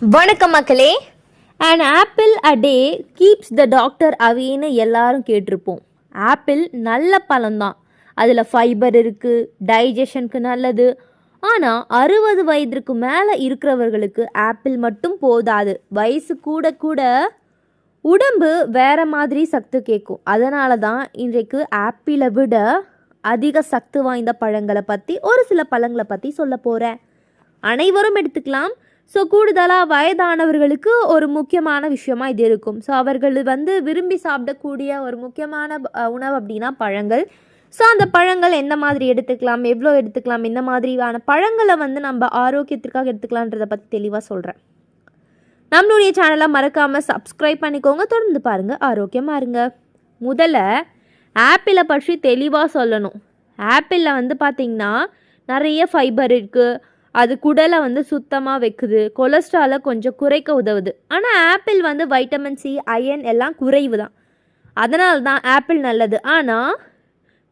வணக்கம் மக்களே. And apple a day keeps the doctor அவேன்னு எல்லாரும் கேட்டிருப்போம். ஆப்பிள் நல்ல பழம்தான். அதில் ஃபைபர் இருக்குது டைஜஷனுக்கு நல்லது. ஆனால் அறுபது வயதிற்கு மேலே இருக்கிறவர்களுக்கு ஆப்பிள் மட்டும் போதாது. வயசு கூட கூட உடம்பு வேற மாதிரி சத்து கேட்கும் அதனால தான் இன்றைக்கு ஆப்பிளை விட அதிக சத்து வாய்ந்த பழங்களை பற்றி ஒரு சில பழங்களை பற்றி சொல்ல போகிறேன் அனைவரும் எடுத்துக்கலாம். ஸோ கூடுதலாக வயதானவர்களுக்கு ஒரு முக்கியமான விஷயமாக இது இருக்கும். ஸோ அவர்கள் வந்து விரும்பி சாப்பிடக்கூடிய ஒரு முக்கியமான உணவு அப்படின்னா பழங்கள். ஸோ அந்த பழங்கள் எந்த மாதிரி எடுத்துக்கலாம் எவ்வளோ எடுத்துக்கலாம் இந்த மாதிரியான பழங்களை வந்து நம்ம ஆரோக்கியத்திற்காக எடுத்துக்கலான்றதை பற்றி தெளிவாக சொல்கிறேன் நம்மளுடைய சேனலை மறக்காமல் சப்ஸ்கிரைப் பண்ணிக்கோங்க. தொடர்ந்து பாருங்கள் ஆரோக்கியமாக இருங்க. முதல்ல ஆப்பிளை பற்றி தெளிவாக சொல்லணும். ஆப்பிளில் வந்து பார்த்திங்கன்னா நிறைய ஃபைபர் இருக்குது அது குடலை வந்து சுத்தமாக வைக்குது. கொலஸ்ட்ராலை கொஞ்சம் குறைக்க உதவுது. ஆனால் ஆப்பிள் வந்து வைட்டமின் சி அயன் எல்லாம் குறைவு தான் அதனால தான் ஆப்பிள் நல்லது. ஆனால்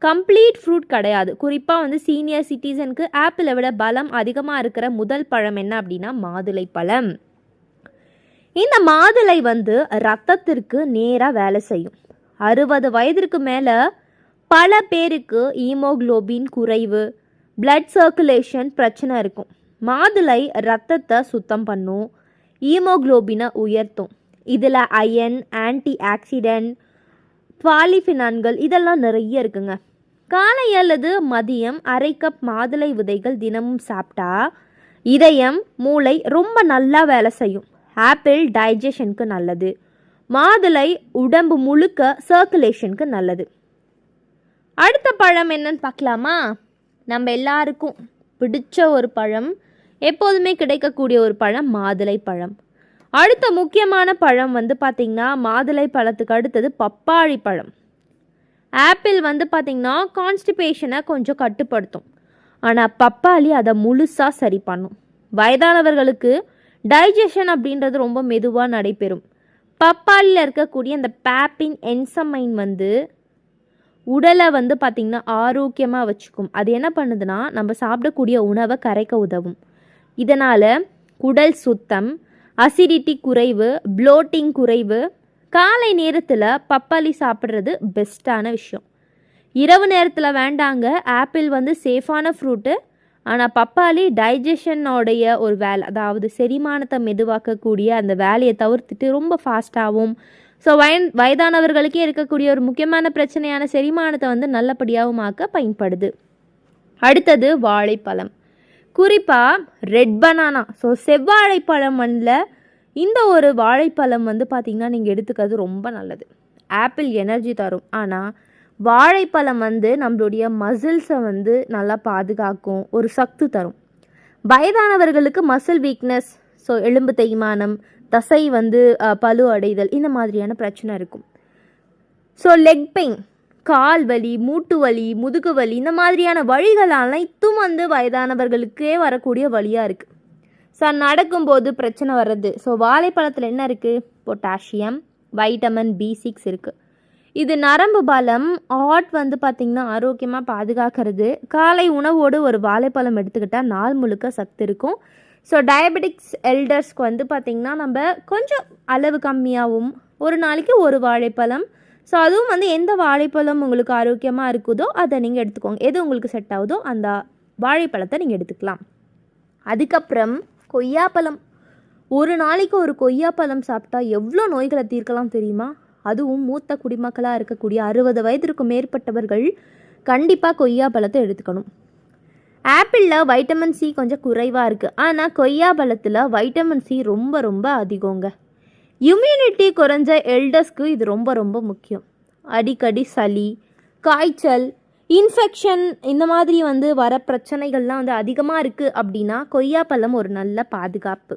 கம்ப்ளீட் ஃப்ரூட் கிடையாது. குறிப்பாக வந்து சீனியர் சிட்டிசனுக்கு ஆப்பிளை விட பலம் அதிகமாக இருக்கிற முதல் பழம் என்ன அப்படின்னா மாதுளை பழம். இந்த மாதுளை வந்து ரத்தத்திற்கு நேராக வேலை செய்யும். அறுபது வயதிற்கு மேலே பல பேருக்கு ஈமோக்ளோபின் குறைவு பிளட் சர்க்குலேஷன் பிரச்சனை இருக்கும். மாதுளை ரத்தத்தை சுத்தம் பண்ணும். ஈமோக்ளோபினை உயர்த்தும். இதில் அயன் ஆன்டி ஆக்சிடென்ட் பாலிஃபினான்கள் இதெல்லாம் நிறைய இருக்குங்க. காலை அல்லது மதியம் அரை கப் மாதுளை விதைகள் தினமும் சாப்பிட்டா இதயம் மூளை ரொம்ப நல்லா வேலை செய்யும். ஆப்பிள் டைஜஷனுக்கு நல்லது. மாதுளை உடம்பு முழுக்க சர்க்குலேஷனுக்கு நல்லது. அடுத்த பழம் என்னன்னு பார்க்கலாமா? நம்ம எல்லாருக்கும் பிடிச்ச ஒரு பழம் எப்போதுமே கிடைக்கக்கூடிய ஒரு பழம் மாதுளை பழம். அடுத்த முக்கியமான பழம் வந்து பார்த்திங்கன்னா மாதுளை பழத்துக்கு அடுத்தது பப்பாளி பழம். ஆப்பிள் வந்து பார்த்திங்கன்னா கான்ஸ்டிபேஷனை கொஞ்சம் கட்டுப்படுத்தும். ஆனால் பப்பாளி அதை முழுசாக சரி பண்ணும். வயதானவர்களுக்கு டைஜஷன் அப்படின்றது ரொம்ப மெதுவாக நடைபெறும். பப்பாளியில் இருக்கக்கூடிய அந்த பேப்பின் என்சமைன் வந்து உடலை வந்து பார்த்திங்கன்னா ஆரோக்கியமாக வச்சுக்கும். அது என்ன பண்ணுதுன்னா நம்ம சாப்பிடக்கூடிய உணவை கரைக்க உதவும். இதனால் குடல் சுத்தம் அசிடிட்டி குறைவு ப்ளோட்டிங் குறைவு காலை நேரத்தில் பப்பாளி சாப்பிட்றது பெஸ்ட்டான விஷயம். இரவு நேரத்தில் வேண்டாங்க ஆப்பிள் வந்து சேஃபான ஃப்ரூட்டு ஆனால் பப்பாளி டைஜஷனோடைய ஒரு வேலை அதாவது செரிமானத்தை மெதுவாக்கக்கூடிய அந்த வேலையை தவிர்த்துட்டு ரொம்ப ஃபாஸ்ட்டாகவும் ஸோ வய வயதானவர்களுக்கே இருக்கக்கூடிய ஒரு முக்கியமான பிரச்சனையான செரிமானத்தை வந்து நல்லபடியாகவும் ஆக்க பயன்படுது. அடுத்தது வாழைப்பழம். குறிப்பாக ரெட் பனானா ஸோ செவ்வாழைப்பழம் மண்ணில் இந்த ஒரு வாழைப்பழம் வந்து பார்த்திங்கன்னா நீங்கள் எடுத்துக்கிறது ரொம்ப நல்லது. ஆப்பிள் எனர்ஜி தரும். ஆனால் வாழைப்பழம் வந்து நம்மளுடைய மசில்ஸை வந்து நல்லா பாதுகாக்கும் ஒரு சக்தி தரும். வயதானவர்களுக்கு மசில் வீக்னஸ் ஸோ எலும்பு தேய்மானம் தசை வந்து பழு அடைதல் இந்த மாதிரியான பிரச்சனை இருக்கும். ஸோ லெக் பெயின் கால் வலி மூட்டு வலி முதுகு வலி இந்த மாதிரியான வழிகள் அனைத்தும் வந்து வயதானவர்களுக்கே வரக்கூடிய வழியாக இருக்குது ஸோ நடக்கும்போது பிரச்சனை வர்றது. ஸோ வாழைப்பழத்தில் என்ன இருக்குது பொட்டாசியம் வைட்டமின் பி சிக்ஸ் இருக்குது இது நரம்பு பலம் ஆட் வந்து பார்த்திங்கன்னா ஆரோக்கியமாக பாதுகாக்கிறது. காலை உணவோடு ஒரு வாழைப்பழம் எடுத்துக்கிட்டால் நாள் முழுக்க சத்து இருக்கும். ஸோ டயபெட்டிக்ஸ் எல்டர்ஸ்க்கு வந்து பார்த்திங்கன்னா நம்ம கொஞ்சம் அளவு கம்மியாகவும் ஒரு நாளைக்கு ஒரு வாழைப்பழம். ஸோ அதுவும் வந்து எந்த வாழைப்பழம் உங்களுக்கு ஆரோக்கியமாக இருக்குதோ அதை நீங்கள் எடுத்துக்கோங்க. எது உங்களுக்கு செட் ஆகுதோ அந்த வாழைப்பழத்தை நீங்கள் எடுத்துக்கலாம். அதுக்கப்புறம் கொய்யாப்பழம். ஒரு நாளைக்கு ஒரு கொய்யாப்பழம் சாப்பிட்டா எவ்வளோ நோய்களை தீர்க்கலாம் தெரியுமா? அதுவும் மூத்த குடிமக்களாக இருக்கக்கூடிய அறுபது வயதிற்கு மேற்பட்டவர்கள் கண்டிப்பாக கொய்யாப்பழத்தை எடுத்துக்கணும். ஆப்பிளில் வைட்டமின் சி கொஞ்சம் குறைவாக இருக்குது ஆனால் கொய்யா பழத்தில் வைட்டமின் சி ரொம்ப ரொம்ப அதிகங்க. இம்யூனிட்டி குறைஞ்ச எல்டர்ஸ்க்கு இது ரொம்ப ரொம்ப முக்கியம். அடிக்கடி சளி காய்ச்சல் இன்ஃபெக்ஷன் இந்த மாதிரி வந்து வர பிரச்சனைகள்லாம் வந்து அதிகமாக இருக்குது அப்படின்னா கொய்யா பழம் ஒரு நல்ல பாதுகாப்பு.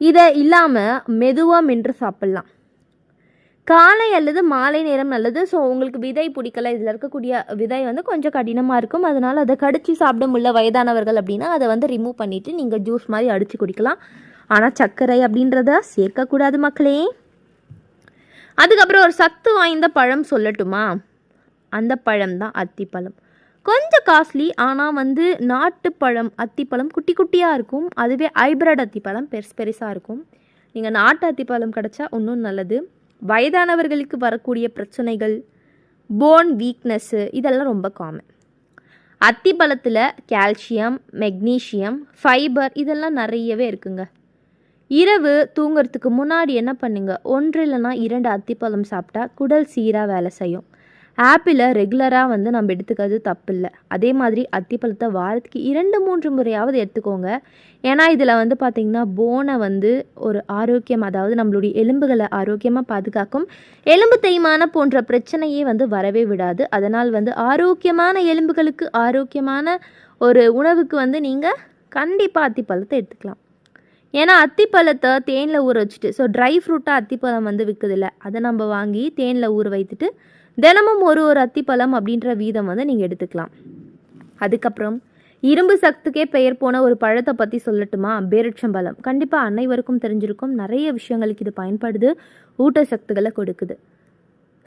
இதை இல்லாமல் மெதுவாக மென்று சாப்பிட்லாம். காலை அல்லது மாலை நேரம் நல்லது. ஸோ உங்களுக்கு விதை பிடிக்கல இதில் இருக்கக்கூடிய விதை வந்து கொஞ்சம் கடினமாக இருக்கும். அதனால் அதை கடிச்சு சாப்பிட முடியல வயதானவர்கள் அப்படின்னா அதை வந்து ரிமூவ் பண்ணிவிட்டு நீங்கள் ஜூஸ் மாதிரி அடித்து குடிக்கலாம். ஆனால் சர்க்கரை அப்படின்றத சேர்க்கக்கூடாது மக்களே. அதுக்கப்புறம் ஒரு சத்து வாய்ந்த பழம் சொல்லட்டுமா? அந்த பழம் தான் அத்திப்பழம். கொஞ்சம் காஸ்ட்லி ஆனால் வந்து நாட்டுப்பழம் அத்திப்பழம் குட்டி குட்டியாக இருக்கும். அதுவே ஹைப்ரிட் அத்திப்பழம் பெருசு பெருசாக இருக்கும். நீங்கள் நாட்டு அத்திப்பழம் கிடச்சா இன்னும் நல்லது. வயதானவர்களுக்கு வரக்கூடிய பிரச்சனைகள் போன் வீக்னஸ்ஸு இதெல்லாம் ரொம்ப காமன் அத்திப்பழத்தில் கால்சியம் மெக்னீஷியம் ஃபைபர் இதெல்லாம் நிறையவே இருக்குங்க. இரவு தூங்குறதுக்கு முன்னாடி என்ன பண்ணுங்க? ஒன்று இல்லைன்னா இரண்டு அத்திப்பழம் சாப்பிட்டா குடல் சீராக வேலை செய்யும். ஆப்பிளை ரெகுலராக வந்து நம்ம எடுத்துக்கிறது தப்பில்லை. அதே மாதிரி அத்திப்பழத்தை வாரத்துக்கு இரண்டு மூன்று முறையாவது எடுத்துக்கோங்க. ஏன்னா இதில் வந்து பார்த்திங்கன்னா போனை வந்து ஒரு ஆரோக்கியம் அதாவது நம்மளுடைய எலும்புகளை ஆரோக்கியமாக பாதுகாக்கும். எலும்பு தேய்மான போன்ற பிரச்சனையே வந்து வரவே விடாது. அதனால் வந்து ஆரோக்கியமான எலும்புகளுக்கு ஆரோக்கியமான ஒரு உணவுக்கு வந்து நீங்கள் கண்டிப்பாக அத்திப்பழத்தை எடுத்துக்கலாம். ஏன்னா அத்திப்பழத்தை தேனில் ஊற வச்சுட்டு ஸோ ட்ரை ஃப்ரூட்டாக அத்திப்பழம் வந்து விற்குதில்ல அதை நம்ம வாங்கி தேனில் ஊற வைத்துட்டு தினமும் ஒரு ஒரு அத்திப்பழம் அப்படின்ற வீதம் வந்து நீங்கள் எடுத்துக்கலாம். அதுக்கப்புறம் இரும்பு சத்துக்கே பெயர் போன ஒரு பழத்தை பற்றி சொல்லட்டுமா? பேரிச்சம்பழம். கண்டிப்பாக அனைவருக்கும் தெரிஞ்சிருக்கும். நிறைய விஷயங்களுக்கு இது பயன்படுது. ஊட்டச்சத்துக்களை கொடுக்குது.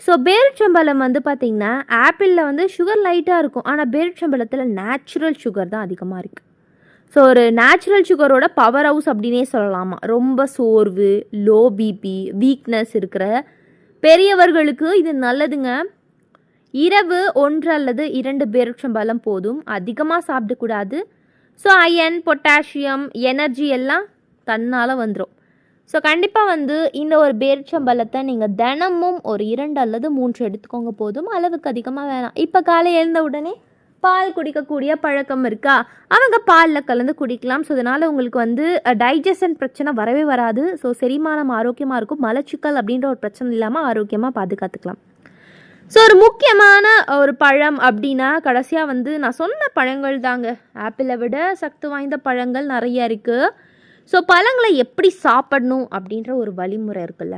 ஸோ பேரிச்சம்பழம் வந்து பார்த்திங்கன்னா ஆப்பிளில் வந்து சுகர் லைட்டாக இருக்கும். ஆனால் பேரிச்சம்பழத்தில் நேச்சுரல் சுகர் தான் அதிகமாக இருக்குது ஸோ ஒரு நேச்சுரல் சுகரோட பவர் ஹவுஸ் அப்படின்னே சொல்லலாமா? ரொம்ப சோர்வு லோ பிபி வீக்னஸ் இருக்கிற பெரியவர்களுக்கு இது நல்லதுங்க. இரவு ஒன்று அல்லது இரண்டு பேரிச்சம்பழம் போதும். அதிகமாக சாப்பிடக்கூடாது ஸோ அயன் பொட்டாசியம் எனர்ஜி எல்லாம் தன்னால் வந்துடும் ஸோ கண்டிப்பாக வந்து இந்த ஒரு பேரிச்சம்பழத்தை நீங்கள் தினமும் ஒரு இரண்டு அல்லது மூன்று எடுத்துக்கோங்க போதும். அளவுக்கு அதிகமாக வேணாம். இப்போ காலை எழுந்த உடனே பால் குடிக்கக்கூடிய பழக்கம் இருக்கா? அவங்க பாலில் கலந்து குடிக்கலாம். ஸோ இதனால் உங்களுக்கு வந்து டைஜஷன் பிரச்சனை வரவே வராது. ஸோ செரிமானம் ஆரோக்கியமாக இருக்கும். மலச்சிக்கல் அப்படின்ற ஒரு பிரச்சனை இல்லாமல் ஆரோக்கியமாக பாதுகாத்துக்கலாம். ஸோ ஒரு முக்கியமான ஒரு பழம் அப்படின்னா கடைசியாக வந்து நான் சொன்ன பழங்கள் தாங்க. ஆப்பிளை விட சக்தி வாய்ந்த பழங்கள் நிறைய இருக்குது ஸோ பழங்களை எப்படி சாப்பிடணும் அப்படின்ற ஒரு வழிமுறை இருக்குல்ல.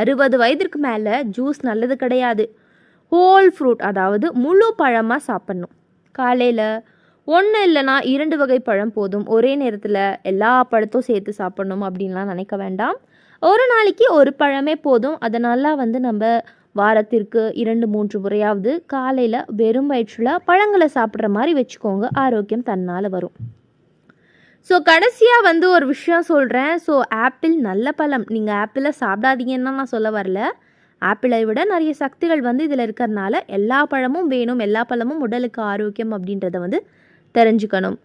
அறுபது வயதிற்கு மேலே ஜூஸ் நல்லது கிடையாது. ஹோல் ஃப்ரூட் அதாவது முழு பழமாக சாப்பிட்ணும். காலையில். ஒன்று இல்லைனா இரண்டு வகை பழம் போதும். ஒரே நேரத்தில் எல்லா பழத்தும் சேர்த்து சாப்பிடணும் அப்படின்லாம் நினைக்க வேண்டாம். ஒரு நாளைக்கு ஒரு பழமே போதும். அதனால வந்து நம்ம வாரத்திற்கு இரண்டு மூன்று முறையாவது காலையில் வெறும் வயிற்றில் பழங்களை சாப்பிட்ற மாதிரி வச்சுக்கோங்க. ஆரோக்கியம் தன்னால் வரும். ஸோ கடைசியாக வந்து ஒரு விஷயம் சொல்கிறேன் ஸோ ஆப்பிள் நல்ல பழம். நீங்கள் ஆப்பிளை சாப்பிடாதீங்கன்னு நான் சொல்ல வரல. ஆப்பிளை விட நிறைய சக்திகள் வந்து இதில் இருக்கிறதுனால எல்லா பழமும் வேணும் எல்லா பழமும் உடலுக்கு ஆரோக்கியம் அப்படின்றத வந்து தெரிஞ்சுக்கணும்.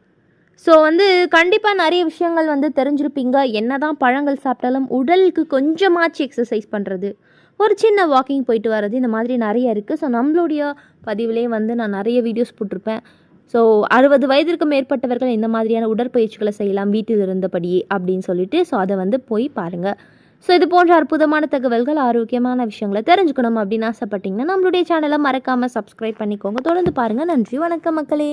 ஸோ வந்து கண்டிப்பாக நிறைய விஷயங்கள் வந்து தெரிஞ்சிருப்பீங்க. என்ன தான் பழங்கள் சாப்பிட்டாலும் உடலுக்கு கொஞ்சமாச்சு எக்ஸசைஸ் பண்ணுறது ஒரு சின்ன வாக்கிங் போயிட்டு வர்றது இந்த மாதிரி நிறைய இருக்குது ஸோ நம்மளுடைய பதிவிலே வந்து நான் நிறைய வீடியோஸ் போட்டிருப்பேன். ஸோ அறுபது வயதிற்கு மேற்பட்டவர்கள் இந்த மாதிரியான உடற்பயிற்சிகளை செய்யலாம் வீட்டில் இருந்தபடியே அப்படின்னு சொல்லிட்டு. ஸோ அதை வந்து போய் பாருங்கள் ஸோ இது போன்ற அற்புதமான தகவல்கள் ஆரோக்கியமான விஷயங்களை தெரிஞ்சுக்கணும் அப்படின்னு ஆசைப்பட்டீங்கன்னா நம்மளுடைய சேனலை மறக்காமல் சப்ஸ்கிரைப் பண்ணிக்கோங்க. தொடர்ந்து பாருங்கள் நன்றி. வணக்கம் மக்களே.